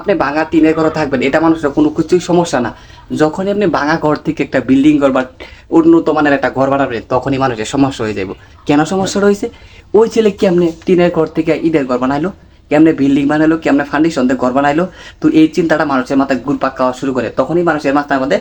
আপনি ভাঙা টিনের ঘরে থাকবেন, এটা মানুষের কোনো কিছুই সমস্যা না। যখনই আপনি ভাঙা ঘর থেকে একটা বিল্ডিং ঘর বা উন্নত মানের একটা ঘর বানাবেন, তখনই মানুষের সমস্যা হয়ে যাবে কেন সমস্যা রয়েছে? ওই ছেলে কেমনে টিনের ঘর থেকে ইটের ঘর বানাইলো? কেমনে বিল্ডিং বানাইলো? কেমনে ফাউন্ডেশন দিয়ে ঘর বানাইলো? তো এই চিন্তাটা মানুষের মাথায় ঘুরপাক খাওয়া শুরু করে। তখনই মানুষের মাথার মধ্যে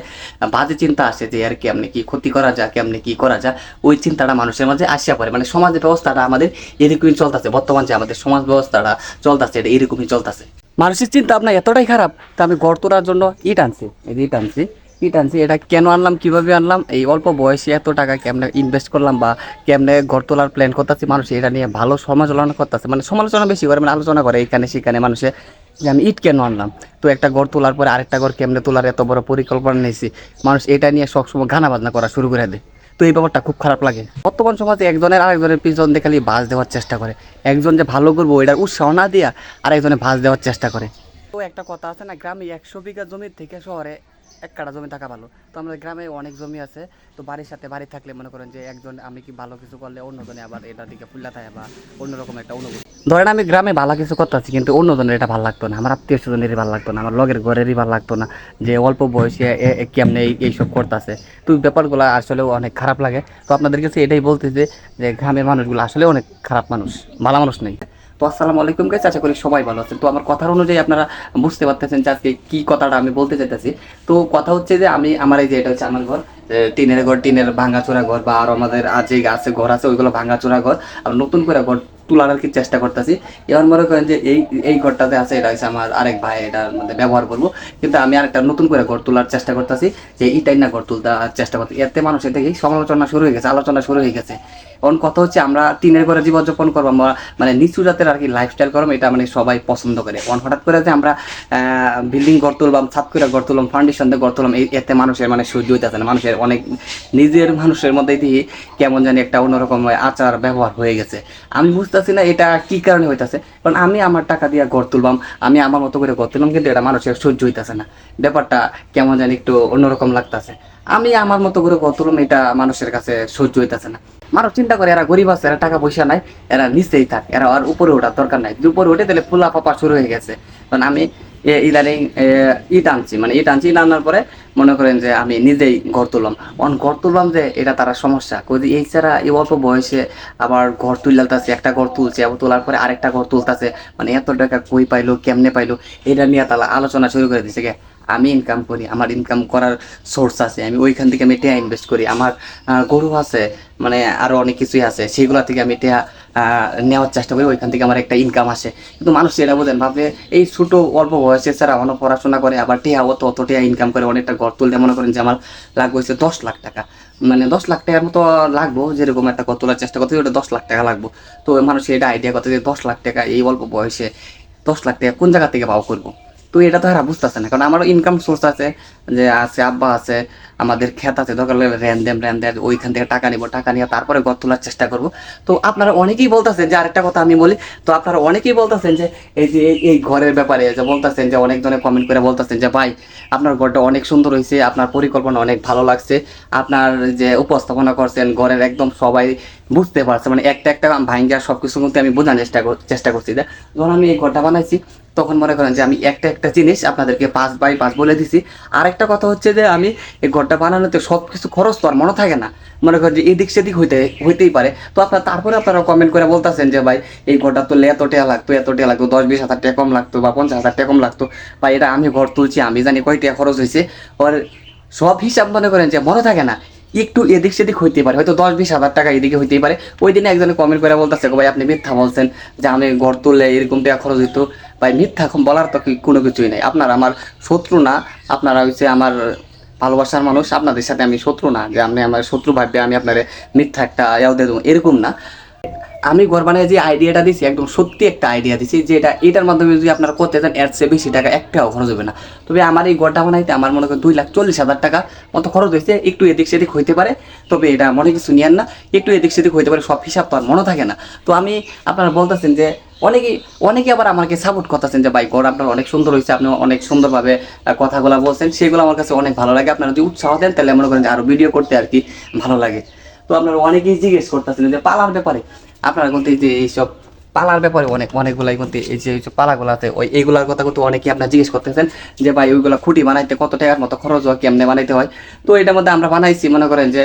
বাজে চিন্তা আসে যে, আর কেমনে কি ক্ষতি করা যায়? কেমনে কি করা যায়? ওই চিন্তাটা মানুষের মাঝে আসিয়া পড়ে। মানে সমাজ ব্যবস্থাটা আমাদের এরকমই চলতেছে। বর্তমান যে আমাদের সমাজ ব্যবস্থাটা চলতেছে, এটা এরকমই চলতেছে। মানুষের চিন্তা আপনার এতটাই খারাপ তা আমি গড় তোলার জন্য ইট আনছি। এই যে ইট আনছি ইট আনছি, এটা কেন আনলাম, কীভাবে আনলাম, এই অল্প বয়সে এত টাকা কেমনে ইনভেস্ট করলাম বা কেমনে ঘর তোলার প্ল্যান করতেছি মানুষ, এটা নিয়ে ভালো সমালোচনা করতেছে। মানে সমালোচনা বেশি করে মানে আলোচনা করে এখানে সেখানে মানুষে যে আমি ইট কেন আনলাম? তো একটা ঘর তোলার পরে আরেকটা ঘর কেমনে তোলার এত বড় পরিকল্পনা নিয়েছি। মানুষ এটা নিয়ে সবসময় গানা বাজনা করা শুরু করে দেয়। তো এই ব্যাপারটা খুব খারাপ লাগে। বর্তমান সমাজে একজনের আরেকজনের পিছন দিয়ে খালি ভাঁজ দেওয়ার চেষ্টা করে। একজন যে ভালো করব, এটার উৎসাহ না দিয়া আরেকজনে ভাঁজ দেওয়ার চেষ্টা করে। তো একটা কথা আছে না, গ্রামে একশো বিঘা জমির থেকে শহরে এক কাটা জমি থাকা ভালো। তো আমাদের গ্রামে অনেক জমি আছে। তো বাড়ির সাথে বাড়ি থাকলে মনে করেন যে একজন আমি কি ভালো কিছু করলে অন্যজনে আবার এটার দিকে ফুল্লা থাকে বা অন্যরকম একটা অনুভূতি। ধরেন আমি গ্রামে ভালো কিছু করতেছি কিন্তু অন্যজনের এটা ভালো লাগতো না। আমার আত্মীয় স্বজনেরই ভালো লাগতো না। আমার লগের ঘরেরই ভালো লাগতো না। যে অল্প বয়সে কেমনে এই- এইসব করতেছে। তো ব্যাপারগুলো আসলে অনেক খারাপ লাগে। তো আপনাদের কাছে এটাই বলতেছে যে গ্রামের মানুষগুলো আসলে অনেক খারাপ মানুষ, ভালো মানুষ নেই। তো আসসালামু আলাইকুম গাইস আশা করি সবাই ভালো আছেন। তো আমার কথার অনুযায়ী আপনারা বুঝতে পারতেছেন যে আজকে কি কথাটা আমি বলতে চাইতেছি। তো কথা হচ্ছে যে আমি, আমার এই যে এটা হচ্ছে আমার ঘর টিনের ঘর, টিনের ভাঙাচোরা ঘর বা আর আমাদের আর যে আছে, ঘর আছে, ওইগুলো ভাঙাচোরা ঘর। আর নতুন করে ঘর তোলার আর কি চেষ্টা করতেছি। এবার মনে করেন যে এই এই ঘরটাতে আছে, এটা হচ্ছে আমার আরেক ভাই, এটার মধ্যে ব্যবহার করব। কিন্তু আমি আরেকটা নতুন করে ঘর তোলার চেষ্টা করতেছি, যে ইটাই না ঘর তুলতে চেষ্টা করতে। এতে মানুষের দেখি সমালোচনা শুরু হয়ে গেছে, আলোচনা শুরু হয়ে গেছে। এখন কথা হচ্ছে আমরা টিনের ঘরে জীবনযাপন করব, আমরা মানে নিচু জাতের আর কি লাইফস্টাইল করব, এটা মানে সবাই পছন্দ করে। এখন হঠাৎ করে যে আমরা বিল্ডিং গড় তুলবাম ছাদ করে গড় তুললাম ফাউন্ডেশন দিয়ে গড় তুললাম এতে মানুষের মানে সহ্য হইতেছে না। মানুষের অনেক, নিজের মানুষের মধ্যে দিয়ে কেমন জানি একটা অন্যরকম আচার ব্যবহার হয়ে গেছে। আমি বুঝতেছি না এটা কি কারণে হইতাছে। কারণ আমি আমার টাকা দিয়ে গড় তুলবাম, আমি আমার মতো করে গড় তুললাম কিন্তু এটা মানুষের সহ্য হইতাছে না। ব্যাপারটা কেমন জানি একটু অন্যরকম লাগতাছে। আমি আমার মতো করে গড় তুললাম এটা মানুষের কাছে সহ্য হইতাছে না। মানুষ চিন্তা করে, এরা গরিব আছে, এরা টাকা পয়সা নাই, এরা নিচেই থাক, এরা আর উপরে ওঠার দরকার নাই। উপরে ওঠে তাহলে ফুলা পাপা শুরু হয়ে গেছে। কারণ আমি ইদানিং ইট আনছি মানে ইট আনছি, ইট আনার পরে মনে করেন যে আমি নিজেই ঘর তুললাম। অন ঘর তুললাম যে এটা তারা সমস্যা। কই এই ছাড়া এই অল্প বয়সে আবার ঘর তুলতাছে, একটা ঘর তুলছে, আবার তোলার পরে আরেকটা ঘর তুলতাছে। মানে এত টাকা কই পাইলো, কেমনে পাইলো? এটা নিয়ে তারা আলোচনা শুরু করে দিছে গে। আমি ইনকাম করি, আমার ইনকাম করার সোর্স আছে। আমি ওইখান থেকে আমি টেয়া ইনভেস্ট করি। আমার গরু আছে মানে আরও অনেক কিছুই আছে। সেগুলো থেকে আমি টেয়া নেওয়ার চেষ্টা করি, ওইখান থেকে আমার একটা ইনকাম আসে। কিন্তু মানুষ এটা বোঝেন ভাবে এই ছোট অল্প বয়সে ছাড়া অনেক পড়াশোনা করে, আবার টেয়া অত অত টেয়া ইনকাম করে, অনেকটা ঘর তুলতে মনে করেন যে আমার লাগবে হচ্ছে দশ লাখ টাকা। মানে দশ লাখ টাকার মতো লাগবো, যেরকম একটা ঘর তোলার চেষ্টা করতে ওটা দশ লাখ টাকা লাগবো। তো মানুষ এটা আইডিয়া করতে যে দশ লাখ টাকা এই অল্প বয়সে দশ লাখ টাকা কোন জায়গা থেকে পাও করব? তো এটা তো এরা বুঝতেছে না, কারণ আমারও ইনকাম সোর্স আছে, যে আছে, আব্বা আছে আমাদের খেত আছে দরকার হলে র্যান দেম র্যান দেয় ওইখান থেকে টাকা নিবো, টাকা নিয়ে তারপরে ঘর তোলার চেষ্টা করব। তো আপনারা অনেকেই বলতেছেন যে, আরেকটা কথা আমি বলি, তো আপনারা অনেকেই বলতেছেন যে, এই যে এই- ঘরের ব্যাপারে যে বলতেছেন যে অনেকজনে কমেন্ট করে বলতেছেন যে, ভাই, আপনার ঘরটা অনেক সুন্দর হয়েছে, আপনার পরিকল্পনা অনেক ভালো লাগছে, আপনার যে উপস্থাপনা করছেন, ঘরের একদম সবাই বুঝতে পারছে। মানে একটা একটা ভাঙ্গা সব কিছু কিন্তু আমি বোঝার চেষ্টা চেষ্টা করছি। যে যখন আমি এই ঘরটা বানাইছি, তখন মনে করেন যে, আমি একটা একটা জিনিস আপনাদেরকে পাঁচ বাই পাঁচ বলে দিছি। আর একটা কথা হচ্ছে যে, আমি এই ঘরটা বানানোতে সব কিছু খরচ তো আর মনে থাকে না। মনে করেন যে এদিক সেদিক হইতে, হইতেই পারে। তো আপনার তারপরে আপনারা কমেন্ট করে বলতেছেন যে, ভাই, এই ঘরটা তুললে এত টাকা লাগতো, এত টাকা লাগতো, দশ বিশ হাজার টাকা কম লাগতো বা পঞ্চাশ হাজার টাকা কম লাগতো। বা এটা আমি ঘর তুলছি, আমি জানি কয় টাকা খরচ হয়েছে ওর সব হিসাব মনে করেন যে, মনে থাকে না, একটু এদিক সেদিক হইতে পারে। হয়তো দশ বিশ হাজার টাকা এদিকে হইতেই পারে। ওই দিনে একজনে কমেন্ট করে বলতেছে, ভাই, আপনি মিথ্যা বলছেন যে, আমি ঘর তুললে এরকম টাকা খরচ হইতো। ভাই, মিথ্যা বলার তো কোনো কিছুই নাই। আপনার আমার শত্রু না, আপনারা হচ্ছে আমার ভালোবাসার মানুষ, আপনাদের সাথে আমি শত্রু না, যে আপনি আমার শত্রু ভাববে, আমি আপনার মিথ্যা একটা ইয়াও দিয়ে দেবো, এরকম না। আমি ঘর বানায় যে আইডিয়াটা দিছি, একদম সত্যি একটা আইডিয়া দিছি যে এটা এটার মাধ্যমে যদি আপনারা করতে চান, এর চেয়ে বেশি টাকা একটাও খরচ হবে না। তবে আমার এই ঘরটা বানাইতে আমার মনে করেন দুই লাখ চল্লিশ হাজার টাকা মতো খরচ হয়েছে, একটু এদিক সেদিক হইতে পারে, তবে এটা মনে কিছু নিয়েন না, একটু এদিক সেদিক হইতে পারে, সব হিসাব তো আর মনে থাকে না। তো আমি আপনারা বলতেছেন যে অনেকেই অনেকে আবার আমাকে সাপোর্ট করতেছেন যে, ভাই ঘর আপনার অনেক সুন্দর হয়েছে। আপনি অনেক সুন্দরভাবে কথাগুলো বলছেন। সেগুলো আমার কাছে অনেক ভালো লাগে। আপনারা যদি উৎসাহ দেন, তাহলে মনে করেন যে আরও ভিডিও করতে আর কি ভালো লাগে। তো আপনারা অনেকেই জিজ্ঞেস করতেছেন যে, পালার ব্যাপারে? আপনারা কিন্তু যে, এইসব পালার ব্যাপারে অনেক অনেকগুলাই কিন্তু এই যে পালাগুলাতে ওই এইগুলার কথা কিন্তু অনেকেই আপনার জিজ্ঞেস করতেছেন যে, ভাই, ওইগুলা খুঁটি বানাইতে কত টাকার মতো খরচ হয়? কেমনে বানাইতে হয়? তো এটার মধ্যে আমরা বানাইছি, মনে করেন যে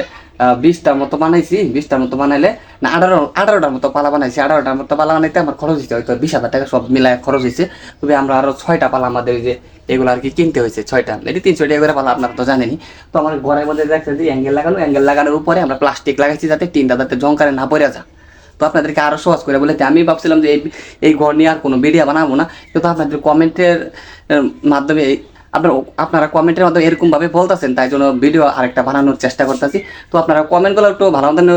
বিশটার মতো বানাইছি বিশটার মতো বানাইলে না আঠারো আঠারোটার মতো পালা বানাইছি আঠারোটার মতো পালা বানাইতে আমার খরচ হয়েছে হয়তো বিশ হাজার টাকা সব মিলায় খরচ হয়েছে তবে আমরা আরও ছয়টা পালা আমাদের যে এগুলো আর কি কিনতে হয়েছে ছয়টা। এটি তিনশো টাকা করে পালা, আপনারা তো জানেনি তো আমার ঘরের মধ্যে দেখছে যে অ্যাঙ্গেল লাগানো, অ্যাঙ্গেল লাগানোর উপরে আমরা প্লাস্টিক লাগাইছি যাতে টিনটা যাতে জঙ্কারে না পড়ে যায়। তো আপনাদেরকে আরও সহজ করে বলে আমি ভাবছিলাম যে এই এই ঘর নিয়ে আর কোনো ভিডিও বানাবো না। কিন্তু আপনাদের কমেন্টের মাধ্যমে আপনারা আপনারা কমেন্টের মাধ্যমে এরকমভাবে বলতেছেন, তাই জন্য ভিডিও আরেকটা বানানোর চেষ্টা করতেছি। তো আপনারা কমেন্টগুলো একটু ভালো মতন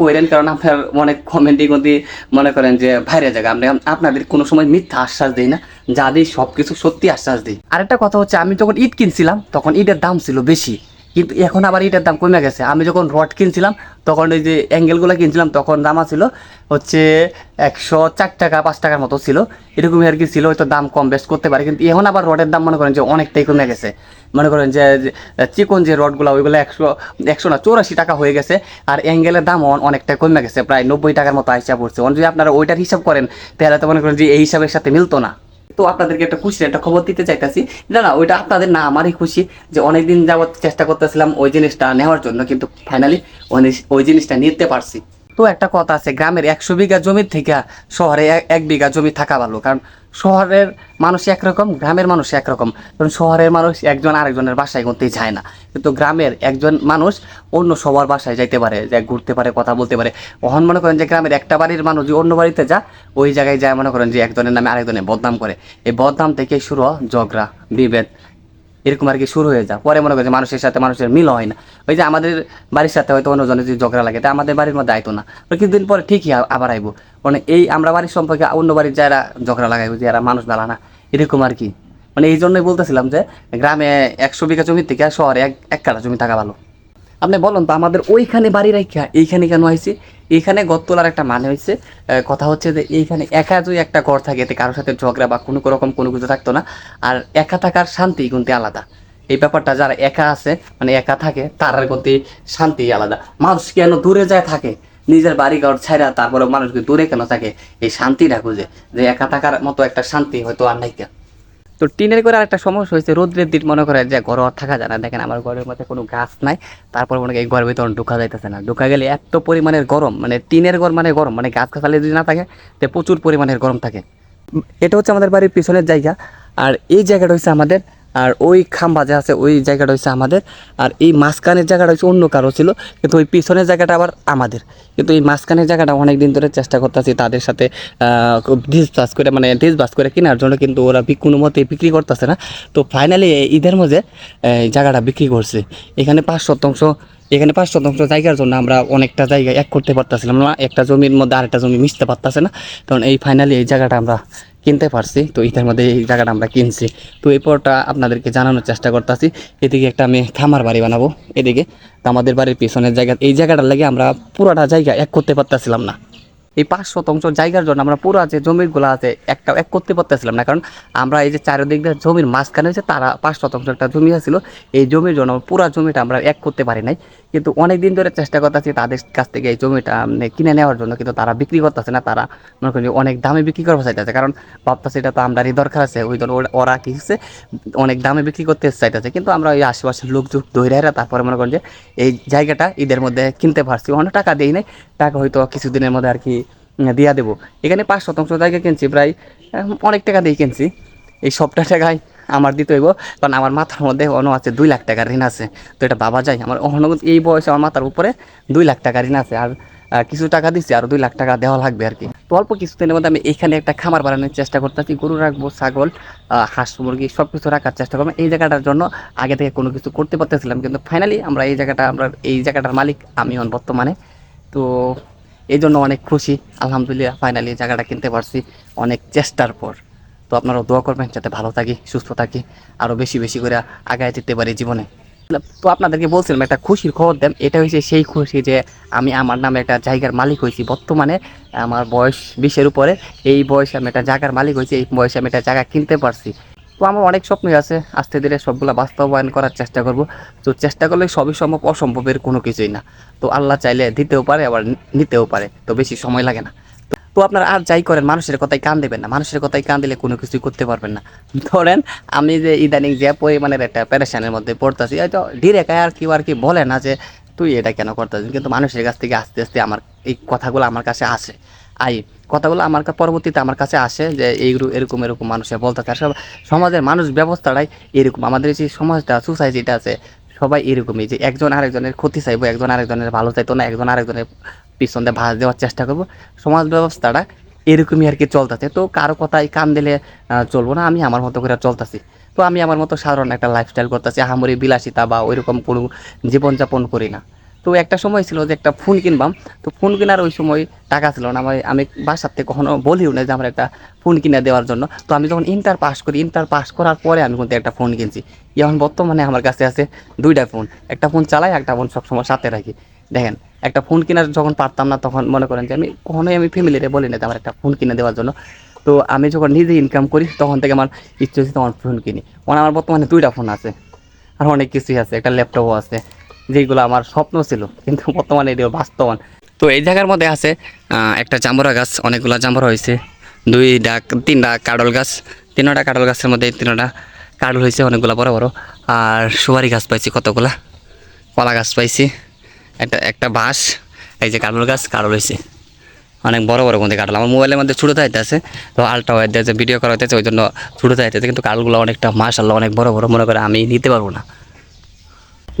করেন কারণ আপনার অনেক কমেন্টই কিন্তু মনে করেন যে ভাইরে জায়গা। আমরা আপনাদের কোনো সময় মিথ্যা আশ্বাস দিই না, যা দিই সব কিছু সত্যি আশ্বাস দিই। আরেকটা কথা হচ্ছে, আমি যখন ঈদ কিনছিলাম, তখন ঈদের দাম ছিল বেশি। কিন্তু এখন আবার ইটের দাম কমে গেছে। আমি যখন রড কিনছিলাম, তখন ওই যে অ্যাঙ্গেলগুলো কিনছিলাম, তখন দাম ছিল হচ্ছে একশো চার টাকা, পাঁচ টাকার মতো ছিল। এরকমই আর কি ছিল, হয়তো দাম কম বেশ করতে পারে। কিন্তু এখন আবার রডের দাম মনে করেন যে অনেকটাই কমে গেছে। মনে করেন যে চিকন যে রডগুলো ওইগুলো একশো একশো না, চৌরাশি টাকা হয়ে গেছে। আর অ্যাঙ্গেলের দাম অনেকটা কমে গেছে, প্রায় নব্বই টাকার মতো আইসা পড়ছে। যদি আপনারা ওইটার হিসাব করেন, তাহলে তো মনে করেন যে এই হিসাবের সাথে মিলতো না। তো আপনাদেরকে একটা খুশির একটা খবর দিতে চাইতেছি। না না, ওইটা আপনাদের না, আমারই খুশি যে অনেকদিন যাবৎ চেষ্টা করতেছিলাম ওই জিনিসটা নেওয়ার জন্য, কিন্তু ফাইনালি ওই জিনিসটা নিতে পারছি। তো একটা কথা আছে, গ্রামের একশো বিঘা জমির থেকে শহরে এক- বিঘা জমি থাকা ভালো, কারণ শহরের মানুষ একরকম, গ্রামের মানুষ একরকম। কারণ শহরের মানুষ একজন আরেকজনের বাসায় ঘুরতে যায় না। কিন্তু গ্রামের একজন মানুষ অন্য সবার বাসায় যাইতে পারে, যে ঘুরতে পারে, কথা বলতে পারে। অহন মনে করেন যে গ্রামের একটা বাড়ির মানুষ যদি অন্য বাড়িতে যা ওই জায়গায় যায় মনে করেন যে একজনের নামে আরেকজনের বদনাম করে। এই বদনাম থেকে শুরু ঝগড়া, বিভেদ। এরকম আর কি শুরু হয়ে যায়। পরে মনে করে যে মানুষের সাথে মানুষের মিল হয় না। ওই যে আমাদের বাড়ির সাথে হয়তো অন্যজনের যদি ঝগড়া লাগে, তা আমাদের বাড়ির মধ্যে আইতো না। কিছুদিন পরে ঠিকই আবার আইবো। মানে এই আমরা বাড়ির সম্পর্কে অন্য বাড়ির যারা ঝগড়া লাগাইবো যে এরা মানুষ ভালো না, এরকম আর কি। মানে এই জন্যই বলতেছিলাম যে গ্রামে একশো বিঘা জমির থেকে শহরে এক এক কাঠা জমি থাকা ভালো। আপনি বলুন তো আমাদের ওইখানে বাড়ি রাখা এইখানে কেন হয়েছে এইখানে ঘর তোলার একটা মানে হয়েছে কথা হচ্ছে যে এইখানে একা যদি একটা ঘর থাকে, এতে কারোর সাথে ঝগড়া বা কোনো রকম কোনো কিছু থাকতো না, আর একা থাকার শান্তি কিন্তু আলাদা। এই ব্যাপারটা যারা একা আছে মানে একা থাকে তার প্রতি শান্তি আলাদা। মানুষ কেন দূরে যায় থাকে? নিজের বাড়ি ঘর ছাড়া তারপরে মানুষকে দূরে কেন থাকে? এই শান্তিটা খুঁজে। যে একা থাকার মতো একটা শান্তি হয়তো আর নাই কেন। তো টিনের ঘরে আরেকটা সমস্যা হয়েছে, রোদ্রের দিন মনে করে যে ঘর থাকা যায় না। দেখেন আমার ঘরের মধ্যে কোনো গাছ নাই, তারপর মনে এই ঘরের ভিতরে ঢুকা যাইতেছে না। ঢুকা গেলে এত পরিমাণের গরম মানে টিনের ঘর মানে গরম মানে গাছ গাছালি যদি না থাকে, তো প্রচুর পরিমাণের গরম থাকে। এটা হচ্ছে আমাদের বাড়ির পিছনের জায়গা, আর এই জায়গাটা হচ্ছে আমাদের আর ওই খাম্বা যে আছে, ওই জায়গাটা হচ্ছে আমাদের। আর এই মাঝখানের জায়গাটা হচ্ছে অন্য কারও ছিল, কিন্তু ওই পিছনের জায়গাটা আবার আমাদের। কিন্তু এই মাঝখানের জায়গাটা অনেক দিন ধরে চেষ্টা করতেছি তাদের সাথে ডিসবাস করে মানে ডিসবাস করে কেনার জন্য, কিন্তু ওরা কোনো মতে বিক্রি করতেছে না। তো ফাইনালি ঈদের মধ্যে এই জায়গাটা বিক্রি করছে। এখানে পাঁচ শতাংশ, এখানে পাঁচ শতাংশ জায়গার জন্য আমরা অনেকটা জায়গা এক করতে পারতেছিলাম না, একটা জমির মধ্যে আরেকটা জমি মিশতে পারতেছে না। কারণ এই ফাইনালি এই জায়গাটা আমরা কিনতে পারছি। তো ইটার মধ্যে এই জায়গাটা আমরা কিনছি। তো এই পরটা আপনাদেরকে জানানোর চেষ্টা করতেছি। এদিকে একটা আমি খামার বাড়ি বানাবো। এদিকে তো আমাদের বাড়ির পিছনের জায়গা এই জায়গাটার লাগে আমরা পুরোটা জায়গা এক করতে পারতেছিলাম না। এই পাঁচ শতাংশ জায়গার জন্য আমরা পুরো যে জমিগুলো আছে একটা এক করতে পারতেছিলাম না। কারণ আমরা এই যে চারিদিক দিয়ে জমির মাঝখানে হচ্ছে তারা পাঁচ শতাংশ একটা জমি আছিল, এই জমির জন্য পুরো জমিটা আমরা এক করতে পারি নাই। কিন্তু অনেক দিন ধরে চেষ্টা করতেছি তাদের কাছ থেকে এই জমিটা মানে কিনে নেওয়ার জন্য, কিন্তু তারা বিক্রি করতেছে না, তারা মনে করেন যে অনেক দামে বিক্রি করতে চাইতেছে। কারণ ভাবতেছে এটা তো আমরারই দরকার আছে, ওই জন্য ওরা- কি হচ্ছে, অনেক দামে বিক্রি করতে চাইতেছে। কিন্তু আমরা ওই আশেপাশের লোকজন দৈরাইরা তারপরে মনে করেন যে এই জায়গাটা ঈদের মধ্যে কিনতে পারছি। অনেক টাকা দিই নাই, টাকা হয়তো কিছুদিনের মধ্যে আর কি দিয়া দেবো। এখানে পাঁচ শতাংশ জায়গা কিনছি, প্রায় অনেক টাকা দিয়ে কিনছি। এই সবটা টাকায় আমার দিতে হইব, কারণ আমার মাথার মধ্যে অন্য আছে দুই লাখ টাকার ঋণ আছে। তো এটা বাবা যায়, আমার অন্য এই বয়সে আমার মাথার উপরে দুই লাখ টাকা ঋণ আছে, আর কিছু টাকা দিচ্ছি আর দুই লাখ টাকা দেওয়া লাগবে আর কি। তো অল্প কিছুদিনের মধ্যে আমি এখানে একটা খামার বানানোর চেষ্টা করতেছি, গরু রাখব, ছাগল হাঁস, মুরগি সব কিছু রাখার চেষ্টা করব। এই জায়গাটার জন্য আগে থেকে কোনো কিছু করতে পারতেছিলাম, কিন্তু ফাইনালি আমরা এই জায়গাটা, আমরা এই জায়গাটার মালিক আমি হন বর্তমানে। তো এই জন্য অনেক খুশি, আলহামদুলিল্লাহ ফাইনালি জায়গাটা কিনতে পারছি। অনেক চেষ্টার পর। তো আপনারাও দোয়া করবেন যাতে ভালো থাকি, সুস্থ থাকি আরও বেশি বেশি করে আগায় যেতে পারি জীবনে। তো আপনাদেরকে বলছিলাম একটা খুশির খবর দেন, এটা হয়েছে সেই খুশি যে আমি আমার নামে একটা জায়গার মালিক হয়েছি। বর্তমানে আমার বয়স বিশের উপরে, এই বয়সে আমি একটা জায়গার মালিক হয়েছি, এই বয়সে আমি একটা জায়গা কিনতে পারছি। তো আমার অনেক স্বপ্নই আছে আস্তে ধীরে সবগুলো বাস্তবায়ন করার চেষ্টা করব। তো চেষ্টা করলে সবই সম্ভব, অসম্ভবের কোনো কিছুই না। তো আল্লাহ চাইলে দিতেও পারে, আবার নিতেও পারে, তো বেশি সময় লাগে না। তো আপনারা আর যাই করেন, মানুষের কথায় কান দেবেন না। মানুষের কথায় কান দিলে কোনো কিছুই করতে পারবেন না। ধরেন, আমি যে ইদানিং যে পরিমাণের একটা প্যারেশানের মধ্যে পড়তেছি, হয়তো ডিরেক্ট আর কেউ আর কি বলে না যে, তুই এটা কেন করতেছিস? কিন্তু মানুষের কাছ থেকে আস্তে আস্তে আমার এই কথাগুলো আমার কাছে আসে। আই, কথাগুলো আমার পরবর্তীতে আমার কাছে আসে যে এইগুলো এরকম এরকম মানুষের বলতে থাকে। সব সমাজের মানুষ ব্যবস্থাটাই এরকম। আমাদের যে সমাজটা সোসাইটিটা আছে, সবাই এরকমই যে একজন আরেকজনের ক্ষতি চাইব, একজন আরেকজনের ভালো চাইতো না, একজন আরেকজনের পিছন দিয়ে ভাঁজ দেওয়ার চেষ্টা করব। সমাজ ব্যবস্থাটা এরকমই আর কি চলতেছে। তো কারও কথায় কান দিলে চলবো না। আমি আমার মতো করে চলতেছি। তো আমি আমার মতো সাধারণ একটা লাইফস্টাইল করতেছি। আহামরি বিলাসিতা বা ওইরকম কোনো জীবনযাপন করি না। তো একটা সময় ছিল যে একটা ফোন কিনবাম, তো ফোন কেনার ওই সময় টাকা ছিল না। আমার আমি বাসার থেকে কখনো বলিও না যে আমার একটা ফোন কিনে দেওয়ার জন্য। তো আমি যখন ইন্টার পাস করি, ইন্টার পাস করার পরে আমি কিন্তু একটা ফোন কিনছি। এখন বর্তমানে আমার কাছে আছে দুইটা ফোন। একটা ফোন চালাই একটা ফোন সবসময় সাথে রাখি। দেখেন, একটা ফোন কেনার যখন পারতাম না, তখন মনে করেন যে আমি কখনোই আমি ফ্যামিলিরে বলি না যে আমার একটা ফোন কিনে দেওয়ার জন্য। তো আমি যখন নিজে ইনকাম করি, তখন থেকে আমার ইচ্ছে হচ্ছে তখন ফোন কিনি। আমার বর্তমানে দুইটা ফোন আছে। আর অনেক কিছুই আছে, একটা ল্যাপটপও আছে। যেগুলো আমার স্বপ্ন ছিল, কিন্তু বর্তমানে এটিও বাস্তবায়ন। তো এই জায়গার মধ্যে আছে একটা জাম্বুরা গাছ, অনেকগুলো জাম্বুরা হয়েছে। দুই ডাক, তিনটা কাডল গাছ, তিনটা কাডল গাছের মধ্যে তিনটা কাডল হয়েছে, অনেকগুলো বড় বড়। আর সুপারি গাছ পাইছি কতগুলা? কলা গাছ পাইছি। একটা একটা বাঁশ, এই যে কাডল গাছ, কাডল হয়েছে। অনেক বড় বড় মধ্যে কাটল আমার মোবাইলের মধ্যে ছোটো আছে তো আলট্রা ওয়াইড যে ভিডিও করা হইতেছে, ওই জন্য ছোটো চাইতেছে কিন্তু কালগুলো অনেকটা মাশাল্লাহ অনেক বড় বড়। মনে করে আমি নিতে পারব না।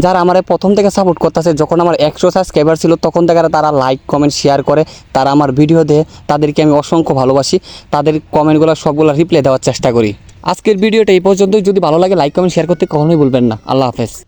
যারা আমার প্রথম থেকে সাপোর্ট করতেছে, যখন আমার একশো সাবস্ক্রাইবার ছিল, তখন থেকে তারা লাইক কমেন্ট শেয়ার করে, তারা আমার ভিডিও দেয় তাদেরকে আমি অসংখ্য ভালোবাসি। তাদের কমেন্টগুলো সবগুলো রিপ্লাই দেওয়ার চেষ্টা করি। আজকের ভিডিওটা এই পর্যন্তই। যদি ভালো লাগে লাইক কমেন্ট শেয়ার করতে কখনোই বলবেন না। আল্লাহ হাফেজ।